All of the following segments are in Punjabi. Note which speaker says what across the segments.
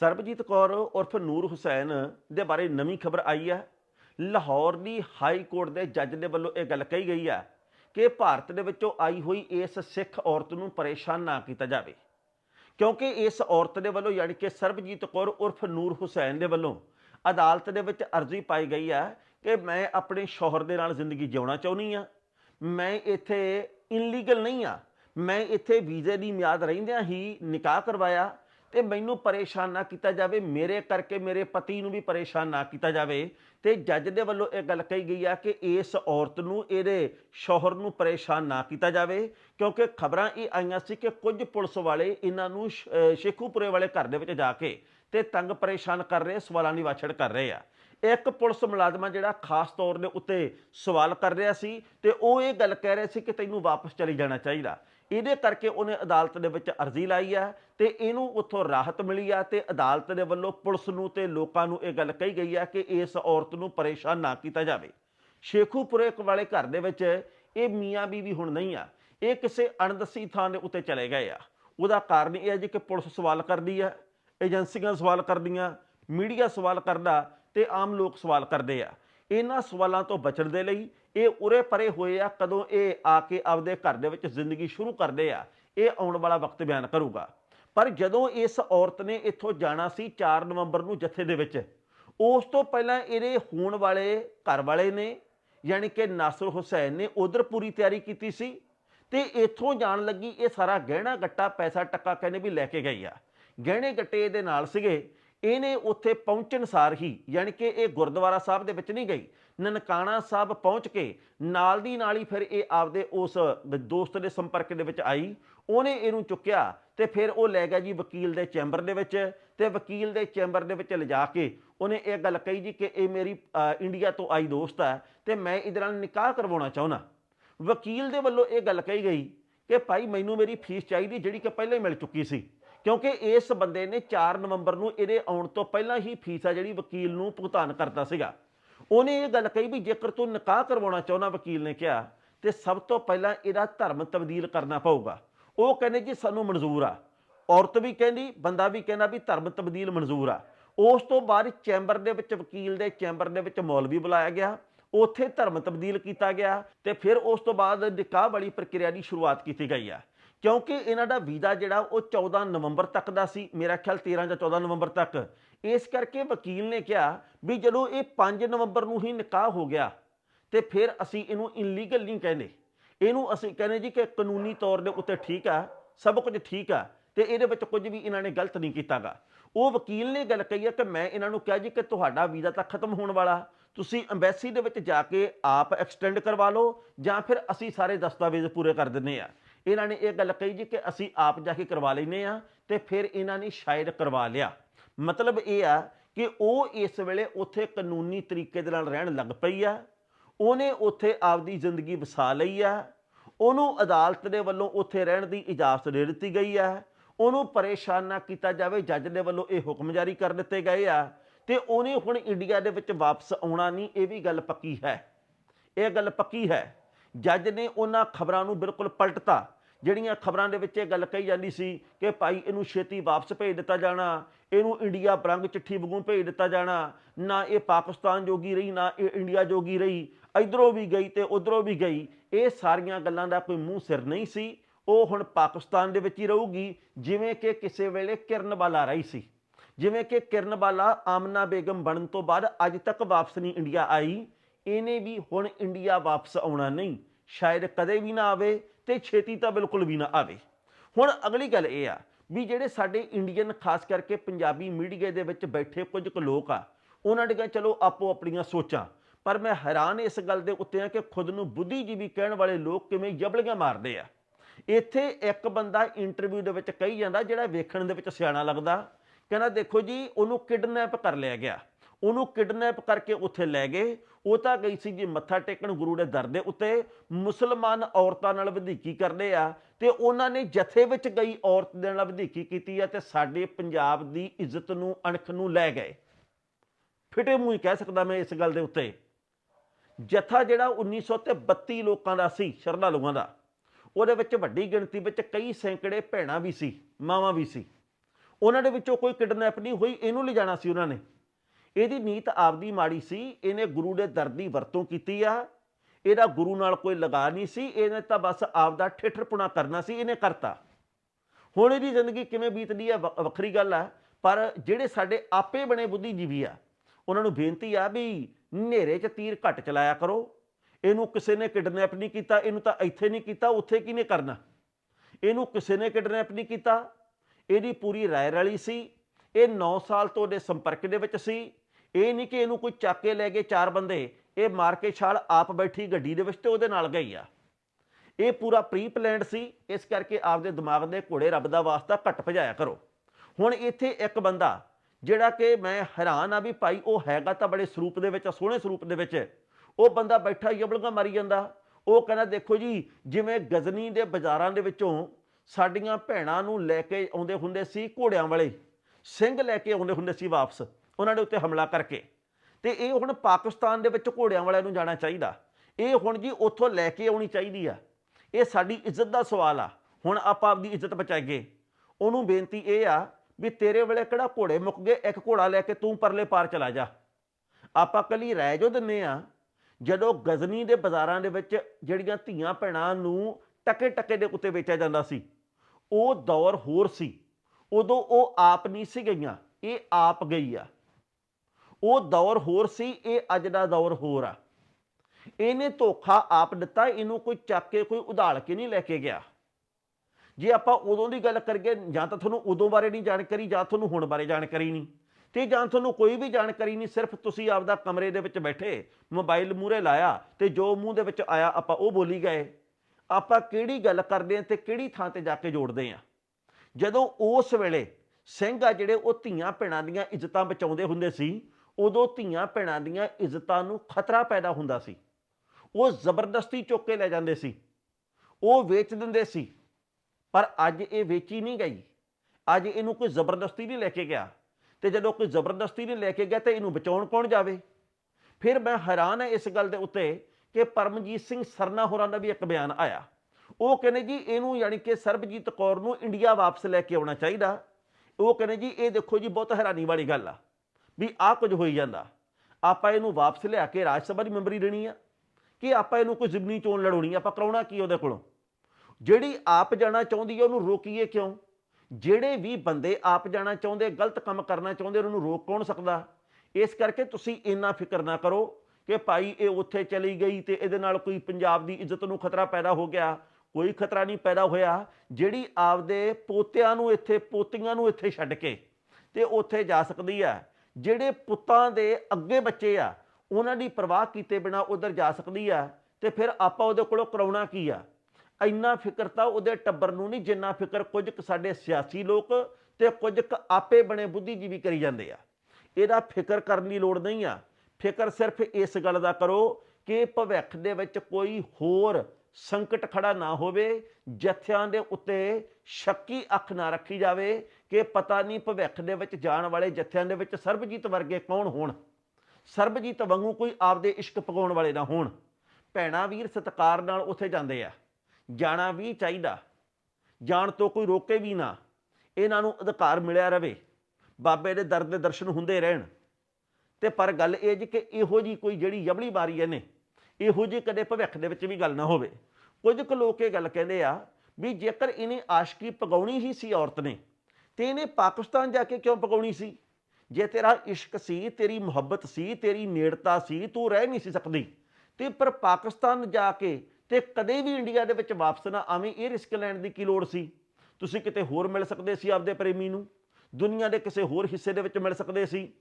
Speaker 1: ਸਰਬਜੀਤ ਕੌਰ ਉਰਫ ਨੂਰ ਹੁਸੈਨ ਦੇ ਬਾਰੇ ਨਵੀਂ ਖਬਰ ਆਈ ਹੈ। ਲਾਹੌਰ ਦੀ ਹਾਈ ਕੋਰਟ ਦੇ ਜੱਜ ਦੇ ਵੱਲੋਂ ਇਹ ਗੱਲ ਕਹੀ ਗਈ ਹੈ ਕਿ ਭਾਰਤ ਦੇ ਵਿੱਚੋਂ ਆਈ ਹੋਈ ਇਸ ਸਿੱਖ ਔਰਤ ਨੂੰ ਪਰੇਸ਼ਾਨ ਨਾ ਕੀਤਾ ਜਾਵੇ। ਕਿਉਂਕਿ ਇਸ ਔਰਤ ਦੇ ਵੱਲੋਂ ਯਾਨੀ ਕਿ ਸਰਬਜੀਤ ਕੌਰ ਉਰਫ ਨੂਰ ਹੁਸੈਨ ਦੇ ਵੱਲੋਂ ਅਦਾਲਤ ਦੇ ਵਿੱਚ ਅਰਜ਼ੀ ਪਾਈ ਗਈ ਹੈ ਕਿ ਮੈਂ ਆਪਣੇ ਸ਼ੌਹਰ ਦੇ ਨਾਲ ਜ਼ਿੰਦਗੀ ਜਿਉਣਾ ਚਾਹੁੰਦੀ ਆ ਮੈਂ ਇੱਥੇ ਇਨਲੀਗਲ ਨਹੀਂ ਆ ਮੈਂ ਇੱਥੇ ਵੀਜ਼ੇ ਦੀ ਮਿਆਦ ਰਹਿੰਦਿਆਂ ਹੀ ਨਿਕਾਹ ਕਰਵਾਇਆ। ਤੇ ਮੈਨੂੰ ਪਰੇਸ਼ਾਨ ਨਾ ਕੀਤਾ ਜਾਵੇ, ਮੇਰੇ ਕਰਕੇ ਮੇਰੇ ਪਤੀ ਨੂੰ ਵੀ ਪਰੇਸ਼ਾਨ ਨਾ ਕੀਤਾ ਜਾਵੇ। ਤੇ ਜੱਜ ਦੇ ਵੱਲੋਂ ਇਹ ਗੱਲ ਕਹੀ ਗਈ ਆ ਕਿ ਇਸ ਔਰਤ ਨੂੰ, ਇਹਦੇ ਸ਼ੌਹਰ ਨੂੰ ਪਰੇਸ਼ਾਨ ਨਾ ਕੀਤਾ ਜਾਵੇ, ਕਿਉਂਕਿ ਖਬਰਾਂ ਇਹ ਆਈਆਂ ਸੀ ਕਿ ਕੁਝ ਪੁਲਿਸ ਵਾਲੇ ਇਹਨਾਂ ਨੂੰ ਸ਼ੇਖੂਪੁਰੇ ਵਾਲੇ ਘਰ ਦੇ ਵਿੱਚ ਜਾ ਕੇ ਤੇ ਤੰਗ ਪਰੇਸ਼ਾਨ ਕਰ ਰਹੇ, ਸਵਾਲਾਂ ਦੀ ਵਾਛੜ ਕਰ ਰਹੇ ਆ। ਇੱਕ ਪੁਲਿਸ ਮੁਲਾਜ਼ਮਾ ਜਿਹੜਾ ਖਾਸ ਤੌਰ ਦੇ ਉੱਤੇ ਸਵਾਲ ਕਰ ਰਿਹਾ ਸੀ ਤੇ ਉਹ ਇਹ ਗੱਲ ਕਹਿ ਰਿਹਾ ਸੀ ਕਿ ਤੈਨੂੰ ਵਾਪਸ ਚਲੀ ਜਾਣਾ ਚਾਹੀਦਾ। ਇਹਦੇ ਕਰਕੇ ਉਹਨੇ ਅਦਾਲਤ ਦੇ ਵਿੱਚ ਅਰਜ਼ੀ ਲਾਈ ਆ ਤੇ ਇਹਨੂੰ ਉੱਥੋਂ ਰਾਹਤ ਮਿਲੀ ਆ ਤੇ ਅਦਾਲਤ ਦੇ ਵੱਲੋਂ ਪੁਲਿਸ ਨੂੰ ਤੇ ਲੋਕਾਂ ਨੂੰ ਇਹ ਗੱਲ ਕਹੀ ਗਈ ਆ ਕਿ ਇਸ ਔਰਤ ਨੂੰ ਪਰੇਸ਼ਾਨ ਨਾ ਕੀਤਾ ਜਾਵੇ। ਸ਼ੇਖੂਪੁਰੇ ਵਾਲੇ ਘਰ ਦੇ ਵਿੱਚ ਇਹ ਮੀਆਂ ਬੀਵੀ ਹੁਣ ਨਹੀਂ ਆ। ਇਹ ਕਿਸੇ ਅਣਦਸੀ ਥਾਂ ਦੇ ਉੱਤੇ ਚਲੇ ਗਏ ਆ। ਉਹਦਾ ਕਾਰਨ ਇਹ ਹੈ ਜੀ ਕਿ ਪੁਲਿਸ ਸਵਾਲ ਕਰਦੀ ਆ, ਏਜੰਸੀਆਂ ਸਵਾਲ ਕਰਦੀਆਂ, ਮੀਡੀਆ ਸਵਾਲ ਕਰਦਾ ਤੇ ਆਮ ਲੋਕ ਸਵਾਲ ਕਰਦੇ ਆ। ਇਹਨਾਂ ਸਵਾਲਾਂ ਤੋਂ ਬਚਣ ਦੇ ਲਈ ਇਹ ਉਰੇ ਪਰੇ ਹੋਏ ਆ, ਕਦੋਂ ਇਹ ਆ ਕੇ ਆਪਦੇ ਘਰ ਦੇ ਵਿੱਚ ਜ਼ਿੰਦਗੀ ਸ਼ੁਰੂ ਕਰਦੇ ਆ, ਇਹ ਆਉਣ ਵਾਲਾ ਵਕਤ ਬਿਆਨ ਕਰੂਗਾ। ਪਰ ਜਦੋਂ ਇਸ ਔਰਤ ਨੇ ਇੱਥੋਂ ਜਾਣਾ ਸੀ 4 ਨਵੰਬਰ ਨੂੰ ਜਥੇ ਦੇ ਵਿੱਚ, ਉਸ ਤੋਂ ਪਹਿਲਾਂ ਇਹਦੇ ਹੋਣ ਵਾਲੇ ਘਰ ਵਾਲੇ ਨੇ, ਯਾਨੀ ਕਿ ਨਾਸਰ ਹੁਸੈਨ ਨੇ ਉਧਰ ਪੂਰੀ ਤਿਆਰੀ ਕੀਤੀ ਸੀ ਤੇ ਇੱਥੋਂ ਜਾਣ ਲੱਗੀ ਇਹ ਸਾਰਾ ਗਹਿਣਾ ਗੱਟਾ ਪੈਸਾ ਟੱਕਾ ਕਹਿੰਦੇ ਵੀ ਲੈ ਕੇ ਗਈ ਆ। ਗਹਿਣੇ ਗੱਟੇ ਇਹਦੇ ਨਾਲ ਸੀਗੇ ਇਹਨੇ ਉੱਥੇ ਪਹੁੰਚਣ ਸਾਰ ਹੀ, ਯਾਨੀ ਕਿ ਇਹ ਗੁਰਦੁਆਰਾ ਸਾਹਿਬ ਦੇ ਵਿੱਚ ਨਹੀਂ ਗਈ, ਨਨਕਾਣਾ ਸਾਹਿਬ ਪਹੁੰਚ ਕੇ ਨਾਲ ਦੀ ਨਾਲ ਹੀ ਫਿਰ ਇਹ ਆਪਦੇ ਉਸ ਦੋਸਤ ਦੇ ਸੰਪਰਕ ਦੇ ਵਿੱਚ ਆਈ, ਉਹਨੇ ਇਹਨੂੰ ਚੁੱਕਿਆ ਤੇ ਫਿਰ ਉਹ ਲੈ ਗਿਆ ਜੀ ਵਕੀਲ ਦੇ ਚੈਂਬਰ ਦੇ ਵਿੱਚ ਤੇ ਵਕੀਲ ਦੇ ਚੈਂਬਰ ਦੇ ਵਿੱਚ ਲਿਜਾ ਕੇ ਉਹਨੇ ਇਹ ਗੱਲ ਕਹੀ ਜੀ ਕਿ ਇਹ ਮੇਰੀ ਇੰਡੀਆ ਤੋਂ ਆਈ ਦੋਸਤ ਹੈ ਤੇ ਮੈਂ ਇਹਦੇ ਨਾਲ ਨਿਕਾਹ ਕਰਵਾਉਣਾ ਚਾਹੁੰਦਾ। ਵਕੀਲ ਦੇ ਵੱਲੋਂ ਇਹ ਗੱਲ ਕਹੀ ਗਈ ਕਿ ਭਾਈ ਮੈਨੂੰ ਮੇਰੀ ਫੀਸ ਚਾਹੀਦੀ ਜਿਹੜੀ ਕਿ ਪਹਿਲਾਂ ਹੀ ਮਿਲ ਚੁੱਕੀ ਸੀ। ਕਿਉਂਕਿ ਇਸ ਬੰਦੇ ਨੇ 4 ਨਵੰਬਰ ਨੂੰ ਇਹਦੇ ਆਉਣ ਤੋਂ ਪਹਿਲਾਂ ਹੀ ਫੀਸ ਆ ਜਿਹੜੀ ਵਕੀਲ ਨੂੰ ਭੁਗਤਾਨ ਕਰਤਾ ਸੀਗਾ। ਉਹਨੇ ਇਹ ਗੱਲ ਕਹੀ ਵੀ ਜੇਕਰ ਤੂੰ ਨਿਕਾਹ ਕਰਵਾਉਣਾ ਚਾਹੁੰਦਾ, ਵਕੀਲ ਨੇ ਕਿਹਾ, ਤੇ ਸਭ ਤੋਂ ਪਹਿਲਾਂ ਇਹਦਾ ਧਰਮ ਤਬਦੀਲ ਕਰਨਾ ਪਊਗਾ। ਉਹ ਕਹਿੰਦੇ ਜੀ ਸਾਨੂੰ ਮਨਜ਼ੂਰ ਆ। ਔਰਤ ਵੀ ਕਹਿੰਦੀ, ਬੰਦਾ ਵੀ ਕਹਿੰਦਾ ਵੀ ਧਰਮ ਤਬਦੀਲ ਮਨਜ਼ੂਰ ਆ। ਉਸ ਤੋਂ ਬਾਅਦ ਚੈਂਬਰ ਦੇ ਵਿੱਚ, ਵਕੀਲ ਦੇ ਚੈਂਬਰ ਦੇ ਵਿੱਚ ਮੌਲਵੀ ਬੁਲਾਇਆ ਗਿਆ। ਉੱਥੇ ਧਰਮ ਤਬਦੀਲ ਕੀਤਾ ਗਿਆ ਤੇ ਫਿਰ ਉਸ ਤੋਂ ਬਾਅਦ ਨਿਕਾਹ ਵਾਲੀ ਪ੍ਰਕਿਰਿਆ ਦੀ ਸ਼ੁਰੂਆਤ ਕੀਤੀ ਗਈ ਆ। ਕਿਉਂਕਿ ਇਹਨਾਂ ਦਾ ਵੀਜ਼ਾ ਜਿਹੜਾ ਉਹ 14 ਨਵੰਬਰ ਤੱਕ ਦਾ ਸੀ, ਮੇਰਾ ਖਿਆਲ 13 ਜਾਂ 14 ਨਵੰਬਰ ਤੱਕ। ਇਸ ਕਰਕੇ ਵਕੀਲ ਨੇ ਕਿਹਾ ਵੀ ਜਦੋਂ ਇਹ 5 ਨਵੰਬਰ ਨੂੰ ਹੀ ਨਿਕਾਹ ਹੋ ਗਿਆ, ਤੇ ਫਿਰ ਅਸੀਂ ਇਹਨੂੰ ਇਨਲੀਗਲ ਨਹੀਂ ਕਹਿੰਦੇ। ਇਹਨੂੰ ਅਸੀਂ ਕਹਿੰਦੇ ਜੀ ਕਿ ਕਾਨੂੰਨੀ ਤੌਰ ਦੇ ਉੱਤੇ ਠੀਕ ਆ, ਸਭ ਕੁਝ ਠੀਕ ਆ, ਤੇ ਇਹਦੇ ਵਿੱਚ ਕੁਝ ਵੀ ਇਹਨਾਂ ਨੇ ਗਲਤ ਨਹੀਂ ਕੀਤਾਗਾ। ਉਹ ਵਕੀਲ ਨੇ ਗੱਲ ਕਹੀ ਹੈ ਕਿ ਮੈਂ ਇਹਨਾਂ ਨੂੰ ਕਿਹਾ ਜੀ ਕਿ ਤੁਹਾਡਾ ਵੀਜ਼ਾ ਤਾਂ ਖਤਮ ਹੋਣ ਵਾਲਾ, ਤੁਸੀਂ ਐਮਬੈਸੀ ਦੇ ਵਿੱਚ ਜਾ ਕੇ ਆਪ ਐਕਸਟੈਂਡ ਕਰਵਾ ਲਓ ਜਾਂ ਫਿਰ ਅਸੀਂ ਸਾਰੇ ਦਸਤਾਵੇਜ਼ ਪੂਰੇ ਕਰ ਦਿੰਨੇ ਆ। ਇਹਨਾਂ ਨੇ ਇਹ ਗੱਲ ਕਹੀ ਜੀ ਕਿ ਅਸੀਂ ਆਪ ਜਾ ਕੇ ਕਰਵਾ ਲੈਨੇ ਆ ਤੇ ਫਿਰ ਇਹਨਾਂ ਨੇ ਸ਼ਾਇਦ ਕਰਵਾ ਲਿਆ। ਮਤਲਬ ਇਹ ਆ ਕਿ ਉਹ ਇਸ ਵੇਲੇ ਉੱਥੇ ਕਾਨੂੰਨੀ ਤਰੀਕੇ ਦੇ ਨਾਲ ਰਹਿਣ ਲੱਗ ਪਈ ਆ। ਉਹਨੇ ਉੱਥੇ ਆਪਦੀ ਜ਼ਿੰਦਗੀ ਵਸਾ ਲਈ ਆ। ਉਹਨੂੰ ਅਦਾਲਤ ਦੇ ਵੱਲੋਂ ਉੱਥੇ ਰਹਿਣ ਦੀ ਇਜਾਜ਼ਤ ਦੇ ਦਿੱਤੀ ਗਈ ਆ। ਉਹਨੂੰ ਪਰੇਸ਼ਾਨ ਨਾ ਕੀਤਾ ਜਾਵੇ, ਜੱਜ ਦੇ ਵੱਲੋਂ ਇਹ ਹੁਕਮ ਜਾਰੀ ਕਰ ਦਿੱਤੇ ਗਏ ਆ। ਤੇ ਉਹਨੇ ਹੁਣ ਇੰਡੀਆ ਦੇ ਵਿੱਚ ਵਾਪਸ ਆਉਣਾ ਨਹੀਂ ਇਹ ਵੀ ਗੱਲ ਪੱਕੀ ਹੈ। ਇਹ ਗੱਲ ਪੱਕੀ ਹੈ। ਜੱਜ ਨੇ ਉਹਨਾਂ ਖਬਰਾਂ ਨੂੰ ਬਿਲਕੁਲ ਪਲਟਤਾ। ਜਿਹੜੀਆਂ ਖਬਰਾਂ ਦੇ ਵਿੱਚ ਇਹ ਗੱਲ ਕਹੀ ਜਾਂਦੀ ਸੀ ਕਿ ਭਾਈ ਇਹਨੂੰ ਛੇਤੀ ਵਾਪਸ ਭੇਜ ਦਿੱਤਾ ਜਾਣਾ, ਇਹਨੂੰ ਇੰਡੀਆ ਬਰੰਗ ਚਿੱਠੀ ਵਗੂ ਭੇਜ ਦਿੱਤਾ ਜਾਣਾ, ਨਾ ਇਹ ਪਾਕਿਸਤਾਨ ਜੋਗੀ ਰਹੀ, ਨਾ ਇਹ ਇੰਡੀਆ ਜੋਗੀ ਰਹੀ, ਇਧਰੋਂ ਵੀ ਗਈ ਤੇ ਉਧਰੋਂ ਵੀ ਗਈ, ਇਹ ਸਾਰੀਆਂ ਗੱਲਾਂ ਦਾ ਕੋਈ ਮੂੰਹ ਸਿਰ ਨਹੀਂ ਸੀ, ਉਹ ਹੁਣ ਪਾਕਿਸਤਾਨ ਦੇ ਵਿੱਚ ਹੀ ਰਹੂਗੀ, ਜਿਵੇਂ ਕਿ ਕਿਸੇ ਵੇਲੇ ਕਿਰਨ ਬਾਲਾ ਰਹੀ ਸੀ। ਜਿਵੇਂ ਕਿ ਕਿਰਨ ਬਾਲਾ ਆਮਨਾ ਬੇਗਮ ਬਣਨ ਤੋਂ ਬਾਅਦ ਅੱਜ ਤੱਕ ਵਾਪਸ ਨਹੀਂ ਇੰਡੀਆ ਆਈ, ਇਹਨੇ ਵੀ ਹੁਣ ਇੰਡੀਆ ਵਾਪਸ ਆਉਣਾ ਨਹੀਂ, ਸ਼ਾਇਦ ਕਦੇ ਵੀ ਨਾ ਆਵੇ ਤੇ ਛੇਤੀ ਤਾਂ ਬਿਲਕੁਲ ਵੀ ਨਾ ਆਵੇ। ਹੁਣ ਅਗਲੀ ਗੱਲ ਇਹ ਆ ਵੀ ਜਿਹੜੇ ਸਾਡੇ ਇੰਡੀਅਨ ਖਾਸ ਕਰਕੇ ਪੰਜਾਬੀ ਮੀਡੀਆ ਦੇ ਵਿੱਚ ਬੈਠੇ ਕੁਝ ਕੁ ਲੋਕ ਆ, ਉਹਨਾਂ ਦੀਆਂ ਚਲੋ, ਆਪੋ ਆਪਣੀਆਂ ਸੋਚਾਂ। ਪਰ ਮੈਂ ਹੈਰਾਨ ਇਸ ਗੱਲ ਦੇ ਉੱਤੇ ਆ ਕਿ ਖੁਦ ਨੂੰ ਬੁੱਧੀਜੀਵੀ ਕਹਿਣ ਵਾਲੇ ਲੋਕ ਕਿਵੇਂ ਜਬਲੀਆਂ ਮਾਰਦੇ ਆ। ਇੱਥੇ ਇੱਕ ਬੰਦਾ ਇੰਟਰਵਿਊ ਦੇ ਵਿੱਚ ਕਹੀ ਜਾਂਦਾ, ਜਿਹੜਾ ਵੇਖਣ ਦੇ ਵਿੱਚ ਸਿਆਣਾ ਲੱਗਦਾ, ਕਹਿੰਦਾ, ਦੇਖੋ ਜੀ, ਉਹਨੂੰ ਕਿਡਨੈਪ ਕਰ ਲਿਆ ਗਿਆ। ਉਹਨੂੰ ਕਿਡਨੈਪ ਕਰਕੇ ਉੱਥੇ ਲੈ ਗਏ। ਉਹ ਤਾਂ ਗਈ ਸੀ ਜੀ, ਮੱਥਾ ਟੇਕਣ ਗੁਰੂ ਦੇ ਦਰ ਦੇ ਉੱਤੇ ਮੁਸਲਮਾਨ ਔਰਤਾਂ ਨਾਲ ਵਧੀਕੀ ਕਰਦੇ ਆ ਤੇ ਉਹਨਾਂ ਨੇ ਜਥੇ ਵਿੱਚ ਗਈ ਔਰਤ ਦੇ ਨਾਲ ਵਧੀਕੀ ਕੀਤੀ ਆ ਤੇ ਸਾਡੇ ਪੰਜਾਬ ਦੀ ਇੱਜ਼ਤ ਨੂੰ, ਅਣਖ ਨੂੰ ਲੈ ਗਏ। ਫਿਟੇ ਮੂੰਹ ਹੀ ਕਹਿ ਸਕਦਾ ਮੈਂ ਇਸ ਗੱਲ ਦੇ ਉੱਤੇ। ਜਥਾ ਜਿਹੜਾ 1932 ਲੋਕਾਂ ਦਾ ਸੀ, ਸ਼ਰਧਾਲੂਆਂ ਦਾ, ਉਹਦੇ ਵਿੱਚ ਵੱਡੀ ਗਿਣਤੀ ਵਿੱਚ ਕਈ ਸੈਂਕੜੇ ਭੈਣਾਂ ਵੀ ਸੀ, ਮਾਵਾਂ ਵੀ ਸੀ। ਉਹਨਾਂ ਦੇ ਵਿੱਚੋਂ ਕੋਈ ਕਿਡਨੈਪ ਨਹੀਂ ਹੋਈ, ਇਹਨੂੰ ਲਿਜਾਣਾ ਸੀ ਉਹਨਾਂ ਨੇ। ਇਹਦੀ ਨੀਤ ਆਪਦੀ ਮਾੜੀ ਸੀ, ਇਹਨੇ ਗੁਰੂ ਦੇ ਦਰ ਦੀ ਵਰਤੋਂ ਕੀਤੀ ਆ, ਇਹਦਾ ਗੁਰੂ ਨਾਲ ਕੋਈ ਲਗਾ ਨਹੀਂ ਸੀ, ਇਹਨੇ ਤਾਂ ਬਸ ਆਪਦਾ ਠੇਠਰਪੁਣਾ ਕਰਨਾ ਸੀ, ਇਹਨੇ ਕਰਤਾ। ਹੁਣ ਇਹਦੀ ਜ਼ਿੰਦਗੀ ਕਿਵੇਂ ਬੀਤਦੀ ਹੈ ਵ- ਵੱਖਰੀ ਗੱਲ ਆ, ਪਰ ਜਿਹੜੇ ਸਾਡੇ ਆਪੇ ਬਣੇ ਬੁੱਧੀਜੀਵੀ ਆ, ਉਹਨਾਂ ਨੂੰ ਬੇਨਤੀ ਆ ਵੀ ਹਨੇਰੇ 'ਚ ਤੀਰ ਘੱਟ ਚਲਾਇਆ ਕਰੋ। ਇਹਨੂੰ ਕਿਸੇ ਨੇ ਕਿਡਨੈਪ ਨਹੀਂ ਕੀਤਾ, ਇਹਨੂੰ ਤਾਂ ਇੱਥੇ ਨਹੀਂ ਕੀਤਾ, ਉੱਥੇ ਕਿਹਨੇ ਕਰਨਾ? ਇਹਨੂੰ ਕਿਸੇ ਨੇ ਕਿਡਨੈਪ ਨਹੀਂ ਕੀਤਾ। ਇਹਦੀ ਪੂਰੀ ਰਾਏ ਰਲੀ ਸੀ, ਇਹ 9 ਸਾਲ ਤੋਂ ਉਹਦੇ ਸੰਪਰਕ ਦੇ ਵਿੱਚ ਸੀ। ਇਹ ਨਹੀਂ ਕਿ ਇਹਨੂੰ ਕੋਈ ਚੱਕ ਕੇ ਲੈ ਗਏ ਚਾਰ ਬੰਦੇ, ਇਹ ਮਾਰ ਕੇ ਛਾਲ ਆਪ ਬੈਠੀ ਗੱਡੀ ਦੇ ਵਿੱਚ ਤੇ ਉਹਦੇ ਨਾਲ ਗਈ ਆ। ਇਹ ਪੂਰਾ ਪ੍ਰੀ ਪਲਾਨਡ ਸੀ, ਇਸ ਕਰਕੇ ਆਪਦੇ ਦਿਮਾਗ ਦੇ ਘੋੜੇ ਰੱਬ ਦਾ ਵਾਸਤਾ ਘੱਟ ਭਜਾਇਆ ਕਰੋ। ਹੁਣ ਇੱਥੇ ਇੱਕ ਬੰਦਾ, ਜਿਹੜਾ ਕਿ ਮੈਂ ਹੈਰਾਨ ਆ ਵੀ ਭਾਈ ਉਹ ਹੈਗਾ ਤਾਂ ਬੜੇ ਸਰੂਪ ਦੇ ਵਿੱਚ ਸੋਹਣੇ ਸਰੂਪ ਦੇ ਵਿੱਚ। ਉਹ ਬੰਦਾ ਬੈਠਾ ਯਬਲਗਾ ਮਾਰੀ ਜਾਂਦਾ। ਉਹ ਕਹਿੰਦਾ, ਦੇਖੋ ਜੀ, ਜਿਵੇਂ ਗਜ਼ਨੀ ਦੇ ਬਾਜ਼ਾਰਾਂ ਦੇ ਵਿੱਚੋਂ ਸਾਡੀਆਂ ਭੈਣਾਂ ਨੂੰ ਲੈ ਕੇ ਆਉਂਦੇ ਹੁੰਦੇ ਸੀ ਘੋੜਿਆਂ ਵਾਲੇ, ਸਿੰਘ ਲੈ ਕੇ ਆਉਂਦੇ ਹੁੰਦੇ ਸੀ ਵਾਪਸ। ਉਹਨਾਂ ਦੇ ਉੱਤੇ ਹਮਲਾ ਕਰਕੇ। ਤੇ ਇਹ ਹੁਣ ਪਾਕਿਸਤਾਨ ਦੇ ਵਿੱਚ ਘੋੜਿਆਂ ਵਾਲਿਆਂ ਨੂੰ ਜਾਣਾ ਚਾਹੀਦਾ। ਇਹ ਹੁਣ ਜੀ ਉੱਥੋਂ ਲੈ ਕੇ ਆਉਣੀ ਚਾਹੀਦੀ ਆ। ਇਹ ਸਾਡੀ ਇੱਜ਼ਤ ਦਾ ਸਵਾਲ ਆ। ਹੁਣ ਆਪਾਂ ਆਪਦੀ ਇੱਜ਼ਤ ਬਚਾਈਏ। ਉਹਨੂੰ ਬੇਨਤੀ ਇਹ ਆ ਵੀ ਤੇਰੇ ਵੇਲੇ ਕਿਹੜਾ ਘੋੜੇ ਮੁੱਕ ਗਏ, ਇੱਕ ਘੋੜਾ ਲੈ ਕੇ ਤੂੰ ਪਰਲੇ ਪਾਰ ਚਲਾ ਜਾ। ਆਪਾਂ ਕੱਲੀ ਰਾਇ ਜੋ ਦਿੰਨੇ ਆ। ਜਦੋਂ ਗਜ਼ਨੀ ਦੇ ਬਾਜ਼ਾਰਾਂ ਦੇ ਵਿੱਚ ਜਿਹੜੀਆਂ ਧੀਆਂ ਭੈਣਾਂ ਨੂੰ ਟਕੇ ਟਕੇ ਦੇ ਉੱਤੇ ਵੇਚਿਆ ਜਾਂਦਾ ਸੀ, ਉਹ ਦੌਰ ਹੋਰ ਸੀ। ਉਦੋਂ ਉਹ ਆਪ ਨਹੀਂ ਸੀ ਗਈਆਂ, ਇਹ ਆਪ ਗਈ ਆ। ਉਹ ਦੌਰ ਹੋਰ ਸੀ, ਇਹ ਅੱਜ ਦਾ ਦੌਰ ਹੋਰ ਆ। ਇਹਨੇ ਧੋਖਾ ਆਪ ਦਿੱਤਾ, ਇਹਨੂੰ ਕੋਈ ਚੱਕ ਕੇ, ਕੋਈ ਉਧਾਲ ਕੇ ਨਹੀਂ ਲੈ ਕੇ ਗਿਆ। ਜੇ ਆਪਾਂ ਉਦੋਂ ਦੀ ਗੱਲ ਕਰੀਏ, ਜਾਂ ਤਾਂ ਤੁਹਾਨੂੰ ਉਦੋਂ ਬਾਰੇ ਨਹੀਂ ਜਾਣਕਾਰੀ, ਜਾਂ ਤੁਹਾਨੂੰ ਹੁਣ ਬਾਰੇ ਜਾਣਕਾਰੀ ਨਹੀਂ। ਤੇ ਜਾਂ ਤੁਹਾਨੂੰ ਕੋਈ ਵੀ ਜਾਣਕਾਰੀ ਨਹੀਂ, ਸਿਰਫ ਤੁਸੀਂ ਆਪਦਾ ਕਮਰੇ ਦੇ ਵਿੱਚ ਬੈਠੇ, ਮੋਬਾਈਲ ਮੂਰੇ ਲਾਇਆ, ਤੇ ਜੋ ਮੂੰਹ ਦੇ ਵਿੱਚ ਆਇਆ, ਆਪਾਂ ਉਹ ਬੋਲੀ ਗਏ। ਆਪਾਂ ਕਿਹੜੀ ਗੱਲ ਕਰਦੇ ਆਂ ਤੇ ਕਿਹੜੀ ਥਾਂ ਤੇ ਜਾ ਕੇ ਜੋੜਦੇ ਆਂ ਜਦੋਂ ਉਸ ਵੇਲੇ ਸਿੰਘ ਆ ਜਿਹੜੇ ਉਹ ਧੀਆਂ ਭੈਣਾਂ ਦੀਆਂ ਇੱਜ਼ਤਾਂ ਬਚਾਉਂਦੇ ਹੁੰਦੇ ਸੀ ਉਦੋਂ ਧੀਆਂ ਭੈਣਾਂ ਦੀਆਂ ਇੱਜ਼ਤਾਂ ਨੂੰ ਖਤਰਾ ਪੈਦਾ ਹੁੰਦਾ ਸੀ। ਉਹ ਜ਼ਬਰਦਸਤੀ ਚੁੱਕ ਕੇ ਲੈ ਜਾਂਦੇ ਸੀ। ਉਹ ਵੇਚ ਦਿੰਦੇ ਸੀ। ਪਰ ਅੱਜ ਇਹ ਵੇਚੀ ਨਹੀਂ ਗਈ। ਅੱਜ ਇਹਨੂੰ ਕੋਈ ਜ਼ਬਰਦਸਤੀ ਨਹੀਂ ਲੈ ਕੇ ਗਿਆ। ਤੇ ਜਦੋਂ ਕੋਈ ਜ਼ਬਰਦਸਤੀ ਨਹੀਂ ਲੈ ਕੇ ਗਿਆ ਤੇ ਇਹਨੂੰ ਬਚਾਉਣ ਕੌਣ ਜਾਵੇ? ਫਿਰ ਮੈਂ ਹੈਰਾਨ ਹਾਂ ਇਸ ਗੱਲ ਦੇ ਉੱਤੇ ਕਿ ਪਰਮਜੀਤ ਸਿੰਘ ਸਰਨਾ ਹੋਰਾਂ ਦਾ ਵੀ ਇੱਕ ਬਿਆਨ ਆਇਆ। ਉਹ ਕਹਿੰਦੇ ਜੀ, ਇਹਨੂੰ ਯਾਨੀ ਕਿ ਸਰਬਜੀਤ ਕੌਰ ਨੂੰ ਇੰਡੀਆ ਵਾਪਸ ਲੈ ਕੇ ਆਉਣਾ ਚਾਹੀਦਾ। ਉਹ ਕਹਿੰਦੇ ਜੀ, ਇਹ ਦੇਖੋ ਜੀ, ਬਹੁਤ ਹੈਰਾਨੀ ਵਾਲੀ ਗੱਲ ਆ। ਵੀ ਆਹ ਕੁਝ ਹੋਈ ਜਾਂਦਾ। ਆਪਾਂ ਇਹਨੂੰ ਵਾਪਸ ਲਿਆ ਕੇ ਰਾਜ ਸਭਾ ਦੀ ਮੈਂਬਰੀ ਦੇਣੀ ਆ। ਕਿ ਆਪਾਂ ਇਹਨੂੰ ਕੋਈ ਜ਼ਿਮਨੀ ਚੋਣ ਲੜਾਉਣੀ ਆਪਾਂ ਕਰਾਉਣਾ ਕੀ ਉਹਦੇ ਕੋਲੋਂ? ਜਿਹੜੀ ਆਪ ਜਾਣਾ ਚਾਹੁੰਦੀ ਹੈ ਉਹਨੂੰ ਰੋਕੀਏ ਕਿਉਂ? ਜਿਹੜੇ ਵੀ ਬੰਦੇ ਆਪ ਜਾਣਾ ਚਾਹੁੰਦੇ, ਗਲਤ ਕੰਮ ਕਰਨਾ ਚਾਹੁੰਦੇ, ਉਹਨਾਂ ਨੂੰ ਰੋਕ ਕੌਣ ਸਕਦਾ? ਇਸ ਕਰਕੇ ਤੁਸੀਂ ਇੰਨਾ ਫਿਕਰ ਨਾ ਕਰੋ ਕਿ ਭਾਈ ਇਹ ਉੱਥੇ ਚਲੀ ਗਈ ਤੇ ਇਹਦੇ ਨਾਲ ਕੋਈ ਪੰਜਾਬ ਦੀ ਇੱਜ਼ਤ ਨੂੰ ਖਤਰਾ ਪੈਦਾ ਹੋ ਗਿਆ, ਕੋਈ ਖਤਰਾ ਨਹੀਂ ਪੈਦਾ ਹੋਇਆ। ਜਿਹੜੀ ਆਪਦੇ ਪੋਤਿਆਂ ਨੂੰ ਇੱਥੇ, ਪੋਤੀਆਂ ਨੂੰ ਇੱਥੇ ਛੱਡ ਕੇ ਤੇ ਉੱਥੇ ਜਾ ਸਕਦੀ ਹੈ ਜਿਹੜੇ ਪੁੱਤਾਂ ਦੇ ਅੱਗੇ ਬੱਚੇ ਆ, ਉਹਨਾਂ ਦੀ ਪਰਵਾਹ ਕੀਤੇ ਬਿਨਾ ਉਧਰ ਜਾ ਸਕਦੀ ਆ ਤੇ ਫਿਰ ਆਪਾਂ ਉਹਦੇ ਕੋਲੋਂ ਕਰਾਉਣਾ ਕੀ ਆ? ਇੰਨਾ ਫਿਕਰ ਤਾਂ ਉਹਦੇ ਟੱਬਰ ਨੂੰ ਨਹੀਂ ਜਿੰਨਾ ਫਿਕਰ ਕੁਝ ਕੁ ਸਾਡੇ ਸਿਆਸੀ ਲੋਕ ਤੇ ਕੁਝ ਕੁ ਆਪੇ ਬਣੇ ਬੁੱਧੀਜੀਵੀ ਕਰੀ ਜਾਂਦੇ ਆ। ਇਹਦਾ ਫਿਕਰ ਕਰਨ ਦੀ ਲੋੜ ਨਹੀਂ ਆ। ਫਿਕਰ ਸਿਰਫ ਇਸ ਗੱਲ ਦਾ ਕਰੋ ਕਿ ਭਵਿੱਖ ਦੇ ਵਿੱਚ ਕੋਈ ਹੋਰ ਸੰਕਟ ਖੜਾ ਨਾ ਹੋਵੇ, ਜਥਿਆਂ ਦੇ ਉੱਤੇ ਸ਼ੱਕੀ ਅੱਖ ਨਾ ਰੱਖੀ ਜਾਵੇ ਕਿ ਪਤਾ ਨਹੀਂ ਭਵਿੱਖ ਦੇ ਵਿੱਚ ਜਾਣ ਵਾਲੇ ਜੱਥਿਆਂ ਦੇ ਵਿੱਚ ਸਰਬਜੀਤ ਵਰਗੇ ਕੌਣ ਹੋਣ? ਸਰਬਜੀਤ ਵਾਂਗੂ ਕੋਈ ਆਪਦੇ ਇਸ਼ਕ ਪਕਾਉਣ ਵਾਲੇ ਨਾ ਹੋਣ। ਭੈਣਾ ਵੀਰ ਸਤਕਾਰ ਨਾਲ ਉੱਥੇ ਜਾਂਦੇ ਆ। ਜਾਣਾ ਵੀ ਚਾਹੀਦਾ। ਜਾਣ ਤੋਂ ਕੋਈ ਰੋਕੇ ਵੀ ਨਾ। ਇਹਨਾਂ ਨੂੰ ਅਧਿਕਾਰ ਮਿਲਿਆ ਰਵੇ। ਬਾਬੇ ਦੇ ਦਰ ਦੇ ਦਰਸ਼ਨ ਹੁੰਦੇ ਰਹਿਣ। ਤੇ ਪਰ ਗੱਲ ਇਹ ਜੀ ਕਿ ਇਹੋ ਜੀ ਕੋਈ ਜਿਹੜੀ ਯਬਲੀ ਬਾਰੀ ਇਹਨੇ, ਇਹੋ ਜੀ ਕਦੇ ਭਵਿੱਖ ਦੇ ਵਿੱਚ ਵੀ ਗੱਲ ਨਾ ਹੋਵੇ। ਕੁਝ ਕੁ ਲੋਕ ਇਹ ਗੱਲ ਕਹਿੰਦੇ ਆ ਵੀ ਜੇਕਰ ਇਹਨੇ ਆਸ਼ਕੀ ਪਗਾਉਣੀ ਹੀ ਸੀ ਔਰਤ ਨੇ ਤੇ ਇਹਨੇ ਪਾਕਿਸਤਾਨ ਜਾ ਕੇ ਕਿਉਂ ਪਕਾਉਣੀ ਸੀ? ਜੇ ਤੇਰਾ ਇਸ਼ਕ ਸੀ, ਤੇਰੀ ਮੁਹੱਬਤ ਸੀ, ਤੇਰੀ ਨੇੜਤਾ ਸੀ, ਤੂੰ ਰਹਿ ਨਹੀਂ ਸੀ ਸਕਦੀ। ਤੇ ਪਰ ਪਾਕਿਸਤਾਨ ਜਾ ਕੇ ਤੇ ਕਦੇ ਵੀ ਇੰਡੀਆ ਦੇ ਵਿੱਚ ਵਾਪਸ ਨਾ ਆਵੇਂ, ਇਹ ਰਿਸਕ ਲੈਣ ਦੀ ਕੀ ਲੋੜ ਸੀ? ਤੁਸੀਂ ਕਿਤੇ ਹੋਰ ਮਿਲ ਸਕਦੇ ਸੀ ਆਪਦੇ ਪ੍ਰੇਮੀ ਨੂੰ? ਦੁਨੀਆ ਦੇ ਕਿਸੇ ਹੋਰ ਹਿੱਸੇ ਦੇ ਵਿੱਚ ਮਿਲ ਸਕਦੇ ਸੀ?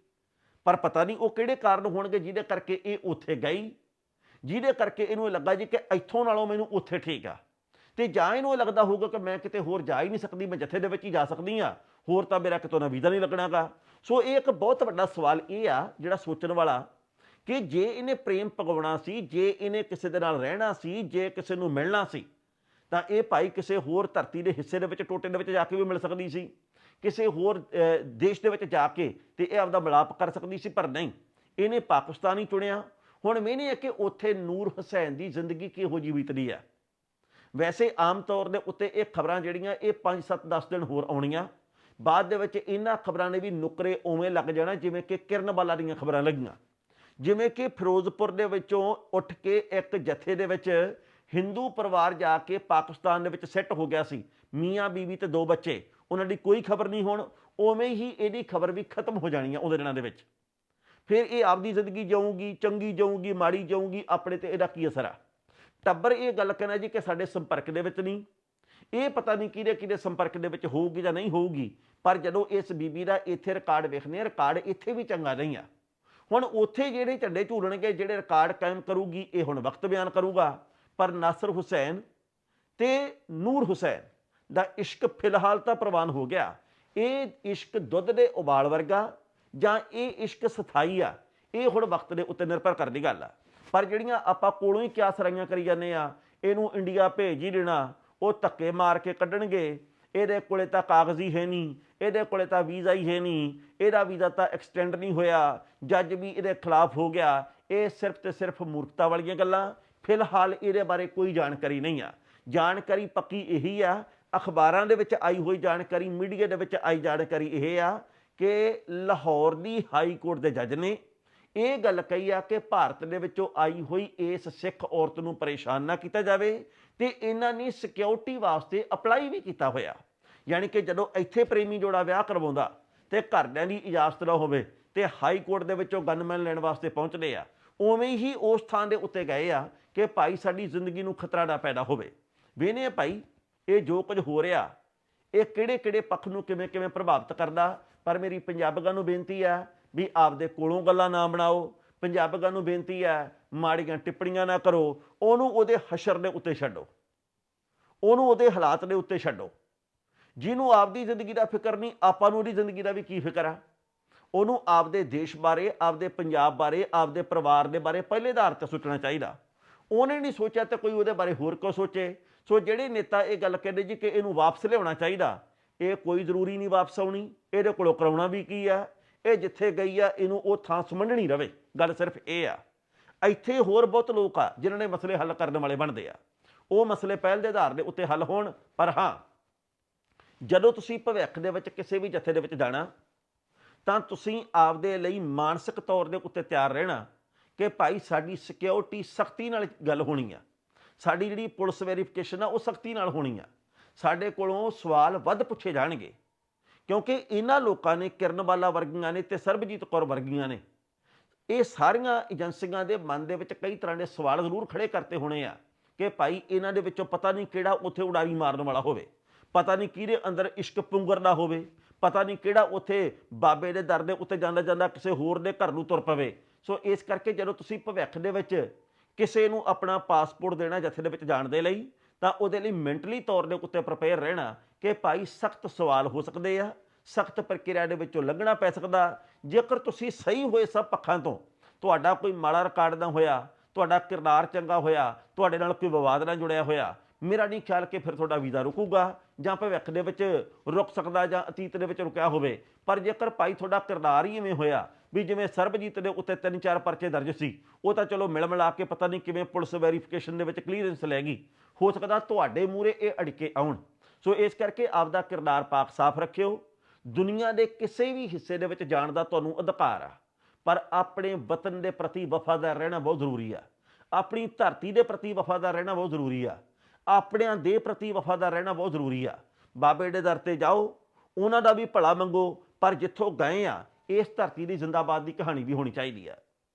Speaker 1: ਪਰ ਪਤਾ ਨਹੀਂ ਉਹ ਕਿਹੜੇ ਕਾਰਨ ਹੋਣਗੇ ਜਿਹਦੇ ਕਰਕੇ ਇਹ ਉੱਥੇ ਗਈ? ਜਿਹਦੇ ਕਰਕੇ ਇਹਨੂੰ ਇਹ ਲੱਗਾ ਜੀ ਕਿ ਇੱਥੋਂ ਨਾਲੋਂ ਮੈਨੂੰ ਉੱਥੇ ਠੀਕ ਆ। ਤੇ ਜਾਂ ਇਹਨੂੰ ਇਹ ਲੱਗਦਾ ਹੋਊਗਾ ਕਿ ਮੈਂ ਕਿਤੇ ਹੋਰ ਜਾ ਹੀ ਨਹੀਂ ਸਕਦੀ, ਮੈਂ ਜੱਥੇ ਦੇ ਵਿੱਚ ਹੀ ਜਾ ਸਕਦੀ ਆ ਹੋਰ ਤਾਂ ਮੇਰਾ ਕਿਤੋਂ ਨਾ ਵੀਜ਼ਾ ਨਹੀਂ ਲੱਗਣਾਗਾ। ਸੋ ਇਹ ਇੱਕ ਬਹੁਤ ਵੱਡਾ ਸਵਾਲ ਇਹ ਆ, ਜਿਹੜਾ ਸੋਚਣ ਵਾਲਾ, ਕਿ ਜੇ ਇਹਨੇ ਪ੍ਰੇਮ ਪਗਾਉਣਾ ਸੀ, ਜੇ ਇਹਨੇ ਕਿਸੇ ਦੇ ਨਾਲ ਰਹਿਣਾ ਸੀ, ਜੇ ਕਿਸੇ ਨੂੰ ਮਿਲਣਾ ਸੀ, ਤਾਂ ਇਹ ਭਾਈ ਕਿਸੇ ਹੋਰ ਧਰਤੀ ਦੇ ਹਿੱਸੇ ਦੇ ਵਿੱਚ, ਟੋਟੇ ਦੇ ਵਿੱਚ ਜਾ ਕੇ ਵੀ ਮਿਲ ਸਕਦੀ ਸੀ। ਕਿਸੇ ਹੋਰ ਦੇਸ਼ ਦੇ ਵਿੱਚ ਜਾ ਕੇ ਤੇ ਇਹ ਆਪਦਾ ਮਿਲਾਪ ਕਰ ਸਕਦੀ ਸੀ, ਪਰ ਨਹੀਂ। ਇਹਨੇ ਪਾਕਿਸਤਾਨ ਹੀ ਚੁਣਿਆ। ਹੁਣ ਮੈਨੇ ਹੈ ਕਿ ਉੱਥੇ ਨੂਰ ਹੁਸੈਨ ਦੀ ਜ਼ਿੰਦਗੀ ਕਿਹੋ ਜਿਹੀ ਬੀਤਦੀ ਆ? ਵੈਸੇ ਆਮ ਤੌਰ ਦੇ ਉੱਤੇ ਇਹ ਖਬਰਾਂ ਜਿਹੜੀਆਂ, ਇਹ 5 7 10 ਦਿਨ ਹੋਰ ਆਉਣੀਆਂ। ਬਾਅਦ ਦੇ ਵਿੱਚ ਇਹਨਾਂ ਖਬਰਾਂ ਨੇ ਵੀ ਨੁਕਰੇ ਉਵੇਂ ਲੱਗ ਜਾਣਾ, ਜਿਵੇਂ ਕਿ ਕਿਰਨ ਕਿਰਨਵਾਲਾ ਦੀਆਂ ਖਬਰਾਂ ਲੱਗੀਆਂ। ਜਿਵੇਂ ਕਿ ਫਿਰੋਜ਼ਪੁਰ ਦੇ ਵਿੱਚੋਂ ਉੱਠ ਕੇ ਇੱਕ ਜਥੇ ਦੇ ਵਿੱਚ ਹਿੰਦੂ ਪਰਿਵਾਰ ਜਾ ਕੇ ਪਾਕਿਸਤਾਨ ਦੇ ਵਿੱਚ ਸੈੱਟ ਹੋ ਗਿਆ ਸੀ। ਮੀਆਂ, ਬੀਵੀ ਤੇ ਦੋ ਬੱਚੇ। ਉਹਨਾਂ ਦੀ ਕੋਈ ਖਬਰ ਨਹੀਂ ਹੋਣ, ਉਵੇਂ ਹੀ ਇਹਦੀ ਖਬਰ ਵੀ ਖਤਮ ਹੋ ਜਾਣੀ ਆ ਉਹਦੇ ਦਿਨਾਂ ਦੇ ਵਿੱਚ। ਫਿਰ ਇਹ ਆਪਦੀ ਜ਼ਿੰਦਗੀ ਜਾਊਗੀ, ਚੰਗੀ ਜਾਊਗੀ, ਮਾੜੀ ਜਾਊਗੀ, ਆਪਣੇ ਤੇ ਇਹਦਾ ਕੀ ਅਸਰ ਆ? ਟੱਬਰ ਇਹ ਗੱਲ ਕਹਿੰਦਾ ਜੀ ਕਿ ਸਾਡੇ ਸੰਪਰਕ ਦੇ ਵਿੱਚ ਨਹੀਂ। ਇਹ ਪਤਾ ਨਹੀਂ ਕਿਹਦੇ ਕਿਹਦੇ ਸੰਪਰਕ ਦੇ ਵਿੱਚ ਹੋਊਗੀ ਜਾਂ ਨਹੀਂ ਹੋਊਗੀ। ਪਰ ਜਦੋਂ ਇਸ ਬੀਬੀ ਦਾ ਇੱਥੇ ਰਿਕਾਰਡ ਵੇਖਨੇ ਆ, ਰਿਕਾਰਡ ਇੱਥੇ ਵੀ ਚੰਗਾ ਨਹੀਂ ਆ। ਹੁਣ ਉੱਥੇ ਜਿਹੜੇ ਝੰਡੇ ਝੂਲਣਗੇ, ਜਿਹੜੇ ਰਿਕਾਰਡ ਕਾਇਮ ਕਰੂਗੀ, ਇਹ ਹੁਣ ਵਕਤ ਬਿਆਨ ਕਰੂਗਾ। ਪਰ ਨਾਸਰ ਹੁਸੈਨ ਤੇ ਨੂਰ ਹੁਸੈਨ ਦਾ ਇਸ਼ਕ ਫਿਲਹਾਲ ਤਾਂ ਪ੍ਰਵਾਨ ਹੋ ਗਿਆ। ਇਹ ਇਸ਼ਕ ਦੁੱਧ ਦੇ ਉਬਾਲ ਵਰਗਾ ਜਾਂ ਇਹ ਇਸ਼ਕ ਸਥਾਈ ਆ, ਇਹ ਹੁਣ ਵਕਤ ਦੇ ਉੱਤੇ ਨਿਰਭਰ ਕਰਦੀ ਗੱਲ ਆ। ਪਰ ਜਿਹੜੀਆਂ ਆਪਾਂ ਕੋਲੋਂ ਹੀ ਕਿਆ ਸਰਾਈਆਂ ਕਰੀ ਜਾਂਦੇ ਆ, ਇਹਨੂੰ ਇੰਡੀਆ ਭੇਜ ਹੀ ਦੇਣਾ, ਉਹ ਧੱਕੇ ਮਾਰ ਕੇ ਕੱਢਣਗੇ। ਇਹਦੇ ਕੋਲੇ ਤਾਂ ਕਾਗਜ਼ ਹੀ ਹੈ ਨਹੀਂ, ਇਹਦੇ ਕੋਲੇ ਤਾਂ ਵੀਜ਼ਾ ਹੀ ਹੈ ਨਹੀਂ, ਇਹਦਾ ਵੀਜ਼ਾ ਤਾਂ ਐਕਸਟੈਂਡ ਨਹੀਂ ਹੋਇਆ, ਜੱਜ ਵੀ ਇਹਦੇ ਖਿਲਾਫ ਹੋ ਗਿਆ। ਇਹ ਸਿਰਫ ਤੇ ਸਿਰਫ ਮੂਰਖਤਾ ਵਾਲੀਆਂ ਗੱਲਾਂ, ਫਿਲਹਾਲ ਇਹਦੇ ਬਾਰੇ ਕੋਈ ਜਾਣਕਾਰੀ ਨਹੀਂ ਆ। ਜਾਣਕਾਰੀ ਪੱਕੀ ਇਹੀ ਆ, ਅਖਬਾਰਾਂ ਦੇ ਵਿੱਚ ਆਈ ਹੋਈ ਜਾਣਕਾਰੀ, ਮੀਡੀਆ ਦੇ ਵਿੱਚ ਆਈ ਜਾਣਕਾਰੀ ਇਹ ਆ ਕਿ ਲਾਹੌਰ ਦੀ ਹਾਈ ਕੋਰਟ ਦੇ ਜੱਜ ਨੇ ਇਹ ਗੱਲ ਕਹੀ ਆ ਕਿ ਭਾਰਤ ਦੇ ਵਿੱਚੋਂ ਆਈ ਹੋਈ ਇਸ ਸਿੱਖ ਔਰਤ ਨੂੰ ਪਰੇਸ਼ਾਨ ਨਾ ਕੀਤਾ ਜਾਵੇ ਤੇ ਇਹਨਾਂ ਨੇ ਸਿਕਿਉਰਿਟੀ ਵਾਸਤੇ ਅਪਲਾਈ ਵੀ ਕੀਤਾ ਹੋਇਆ। ਯਾਨੀ ਕਿ ਜਦੋਂ ਇੱਥੇ ਪ੍ਰੇਮੀ ਜੋੜਾ ਵਿਆਹ ਕਰਵਾਉਂਦਾ ਤੇ ਘਰਦਿਆਂ ਦੀ ਇਜਾਜ਼ਤ ਨਾ ਹੋਵੇ ਤੇ ਹਾਈ ਕੋਰਟ ਦੇ ਵਿੱਚੋਂ ਗਨਮੈਨ ਲੈਣ ਵਾਸਤੇ ਪਹੁੰਚਦੇ ਆ, ਉਵੇਂ ਹੀ ਉਸ ਥਾਂ ਦੇ ਉੱਤੇ ਗਏ ਆ ਕਿ ਭਾਈ ਸਾਡੀ ਜ਼ਿੰਦਗੀ ਨੂੰ ਖਤਰਾ ਨਾ ਪੈਦਾ ਹੋਵੇ। ਵੇਨੇ ਭਾਈ, ਇਹ ਜੋ ਕੁਝ ਹੋ ਰਿਹਾ, ਇਹ ਕਿਹੜੇ ਕਿਹੜੇ ਪੱਖ ਨੂੰ ਕਿਵੇਂ ਕਿਵੇਂ ਪ੍ਰਭਾਵਿਤ ਕਰਦਾ, ਪਰ ਮੇਰੀ ਪੰਜਾਬੀਆਂ ਨੂੰ ਬੇਨਤੀ ਆ ਵੀ ਆਪਦੇ ਕੋਲੋਂ ਗੱਲਾਂ ਨਾ ਬਣਾਓ। ਪੰਜਾਬੀਆਂ ਨੂੰ ਬੇਨਤੀ ਹੈ, ਮਾੜੀਆਂ ਟਿੱਪਣੀਆਂ ਨਾ ਕਰੋ। ਉਹਨੂੰ ਉਹਦੇ ਹਸ਼ਰ ਦੇ ਉੱਤੇ ਛੱਡੋ। ਉਹਨੂੰ ਉਹਦੇ ਹਾਲਾਤ ਦੇ ਉੱਤੇ ਛੱਡੋ। ਜਿਹਨੂੰ ਆਪਦੀ ਜ਼ਿੰਦਗੀ ਦਾ ਫਿਕਰ ਨਹੀਂ, ਆਪਾਂ ਨੂੰ ਉਹਦੀ ਜ਼ਿੰਦਗੀ ਦਾ ਵੀ ਕੀ ਫਿਕਰ ਆ? ਉਹਨੂੰ ਆਪਦੇ ਦੇਸ਼ ਬਾਰੇ, ਆਪਦੇ ਪੰਜਾਬ ਬਾਰੇ, ਆਪਦੇ ਪਰਿਵਾਰ ਦੇ ਬਾਰੇ ਪਹਿਲੇ ਆਧਾਰ ਤੇ ਸੋਚਣਾ ਚਾਹੀਦਾ। ਉਹਨੇ ਨਹੀਂ ਸੋਚਿਆ ਤਾਂ ਕੋਈ ਉਹਦੇ ਬਾਰੇ ਹੋਰ ਕੋ ਸੋਚੇ। ਸੋ ਜਿਹੜੇ ਨੇਤਾ ਇਹ ਗੱਲ ਕਹਿੰਦੇ ਜੀ ਕਿ ਇਹਨੂੰ ਵਾਪਸ ਲਿਆਉਣਾ ਚਾਹੀਦਾ, ਇਹ ਕੋਈ ਜ਼ਰੂਰੀ ਨਹੀਂ ਵਾਪਸ ਆਉਣੀ। ਇਹਦੇ ਕੋਲੋਂ ਕਰਾਉਣਾ ਵੀ ਕੀ ਆ? ਇਹ ਜਿੱਥੇ ਗਈ ਆ, ਇਹਨੂੰ ਉਹ ਥਾਂ ਸਮਝਣੀ ਰਵੇ। ਗੱਲ ਸਿਰਫ ਇਹ ਆ, ਇੱਥੇ ਹੋਰ ਬਹੁਤ ਲੋਕ ਆ, ਜਿਨ੍ਹਾਂ ਨੇ ਮਸਲੇ ਹੱਲ ਕਰਨ ਵਾਲੇ ਬਣਦੇ ਆ। ਉਹ ਮਸਲੇ ਪਹਿਲ ਦੇ ਆਧਾਰ ਦੇ ਉੱਤੇ ਹੱਲ ਹੋਣ, ਪਰ ਹਾਂ, ਜਦੋਂ ਤੁਸੀਂ ਭਵਿੱਖ ਦੇ ਵਿੱਚ ਕਿਸੇ ਵੀ ਜਥੇ ਦੇ ਵਿੱਚ ਜਾਣਾ, ਤਾਂ ਤੁਸੀਂ ਆਪਦੇ ਲਈ ਮਾਨਸਿਕ ਤੌਰ ਦੇ ਉੱਤੇ ਤਿਆਰ ਰਹਿਣਾ ਕਿ ਭਾਈ ਸਾਡੀ ਸਿਕਿਉਰਿਟੀ ਸਖਤੀ ਨਾਲ ਗੱਲ ਹੋਣੀ ਆ। ਸਾਡੀ ਜਿਹੜੀ ਪੁਲਿਸ ਵੈਰੀਫਿਕੇਸ਼ਨ ਆ, ਉਹ ਸਖਤੀ ਨਾਲ ਹੋਣੀ ਆ। ਸਾਡੇ ਕੋਲੋਂ ਸਵਾਲ ਵੱਧ ਪੁੱਛੇ ਜਾਣਗੇ। ਕਿਉਂਕਿ ਇਹਨਾਂ ਲੋਕਾਂ ਨੇ ਕਿਰਨ ਕਿਰਨਵਾਲਾ ਵਰਗੀਆਂ ਨੇ ਤੇ ਸਰਬਜੀਤ ਕੌਰ ਵਰਗੀਆਂ ਨੇ। ਇਹ ਸਾਰੀਆਂ ਏਜੰਸੀਆਂ ਦੇ ਮਨ ਦੇ ਵਿੱਚ ਕਈ ਤਰ੍ਹਾਂ ਦੇ ਸਵਾਲ ਜ਼ਰੂਰ ਖੜੇ ਕਰਤੇ ਹੋਣੇ ਆ ਕਿ ਭਾਈ ਇਹਨਾਂ ਦੇ ਵਿੱਚੋਂ ਪਤਾ ਨਹੀਂ ਕਿਹੜਾ ਉੱਥੇ ਉਡਾਰੀ ਮਾਰਨ ਵਾਲਾ ਹੋਵੇ। ਪਤਾ ਨਹੀਂ ਕਿਹਦੇ ਅੰਦਰ ਇਸ਼ਕ ਪੁੰਗਰਦਾ ਹੋਵੇ। ਪਤਾ ਨਹੀਂ ਕਿਹੜਾ ਉੱਥੇ ਬਾਬੇ ਦੇ ਦਰ ਦੇ ਉੱਤੇ ਜਾਂਦਾ ਜਾਂਦਾ ਕਿਸੇ ਹੋਰ ਦੇ ਘਰ ਨੂੰ ਤੁਰ ਪਵੇ। ਸੋ ਇਸ ਕਰਕੇ ਜਦੋਂ ਤੁਸੀਂ ਭਵਿੱਖ ਦੇ ਵਿੱਚ ਕਿਸੇ ਨੂੰ ਆਪਣਾ ਪਾਸਪੋਰਟ ਦੇਣਾ ਜਥੇ ਦੇ ਵਿੱਚ ਜਾਣ ਦੇ ਲਈ ਤਾਂ ਉਹਦੇ ਲਈ ਮੈਂਟਲੀ ਤੌਰ ਦੇ ਉੱਤੇ ਪ੍ਰਪੇਅਰ ਰਹਿਣਾ ਕਿ ਭਾਈ ਸਖਤ ਸਵਾਲ ਹੋ ਸਕਦੇ ਆ, ਸਖਤ ਪ੍ਰਕਿਰਿਆ ਦੇ ਵਿੱਚੋਂ ਲੰਘਣਾ ਪੈ ਸਕਦਾ। ਜੇਕਰ ਤੁਸੀਂ ਸਹੀ ਹੋਏ ਸਭ ਪੱਖਾਂ ਤੋਂ, ਤੁਹਾਡਾ ਕੋਈ ਮਾੜਾ ਰਿਕਾਰਡ ਨਾ ਹੋਇਆ, ਤੁਹਾਡਾ ਕਿਰਦਾਰ ਚੰਗਾ ਹੋਇਆ, ਤੁਹਾਡੇ ਨਾਲ ਕੋਈ ਵਿਵਾਦ ਨਾ ਜੁੜਿਆ ਹੋਇਆ, ਮੇਰਾ ਨਹੀਂ ਖਿਆਲ ਕਿ ਫਿਰ ਤੁਹਾਡਾ ਵੀਜ਼ਾ ਰੁਕੂਗਾ। ਜਾਂ ਭਵਿੱਖ ਦੇ ਵਿੱਚ ਰੁਕ ਸਕਦਾ ਜਾਂ ਅਤੀਤ ਦੇ ਵਿੱਚ ਰੁਕਿਆ ਹੋਵੇ। ਪਰ ਜੇਕਰ ਭਾਈ ਤੁਹਾਡਾ ਕਿਰਦਾਰ ਹੀ ਇਵੇਂ ਹੋਇਆ ਵੀ ਜਿਵੇਂ ਸਰਬਜੀਤ ਦੇ ਉੱਤੇ ਤਿੰਨ ਚਾਰ ਪਰਚੇ ਦਰਜ ਸੀ, ਉਹ ਤਾਂ ਚਲੋ ਮਿਲ ਮਿਲਾ ਕੇ ਪਤਾ ਨਹੀਂ ਕਿਵੇਂ ਪੁਲਿਸ ਵੈਰੀਫਿਕੇਸ਼ਨ ਦੇ ਵਿੱਚ ਕਲੀਅਰੈਂਸ ਲੈ ਗਈ। ਹੋ ਸਕਦਾ ਤੁਹਾਡੇ ਮੂਰੇ ਇਹ ਅੜਕੇ ਆਉਣ। ਸੋ ਇਸ ਕਰਕੇ ਆਪਦਾ ਕਿਰਦਾਰ ਪਾਕ ਸਾਫ਼ ਰੱਖਿਓ। ਦੁਨੀਆ ਦੇ ਕਿਸੇ ਵੀ ਹਿੱਸੇ ਦੇ ਵਿੱਚ ਜਾਣ ਦਾ ਤੁਹਾਨੂੰ ਅਧਿਕਾਰ ਆ। ਪਰ ਆਪਣੇ ਵਤਨ ਦੇ ਪ੍ਰਤੀ ਵਫਾਦਾਰ ਰਹਿਣਾ ਬਹੁਤ ਜ਼ਰੂਰੀ ਆ। ਆਪਣੀ ਧਰਤੀ ਦੇ ਪ੍ਰਤੀ ਵਫਾਦਾਰ ਰਹਿਣਾ ਬਹੁਤ ਜ਼ਰੂਰੀ ਆ। ਆਪਣਿਆਂ ਦੇ ਪ੍ਰਤੀ ਵਫਾਦਾਰ ਰਹਿਣਾ ਬਹੁਤ ਜ਼ਰੂਰੀ ਆ। ਬਾਬੇ ਦੇ ਦਰ ਤੇ ਜਾਓ, ਉਹਨਾਂ ਦਾ ਵੀ ਭਲਾ ਮੰਗੋ, ਪਰ ਜਿੱਥੋਂ ਗਏ ਆ, ਇਸ ਧਰਤੀ ਦੀ ਜ਼ਿੰਦਾਬਾਦ ਦੀ ਕਹਾਣੀ ਵੀ ਹੋਣੀ ਚਾਹੀਦੀ ਆ।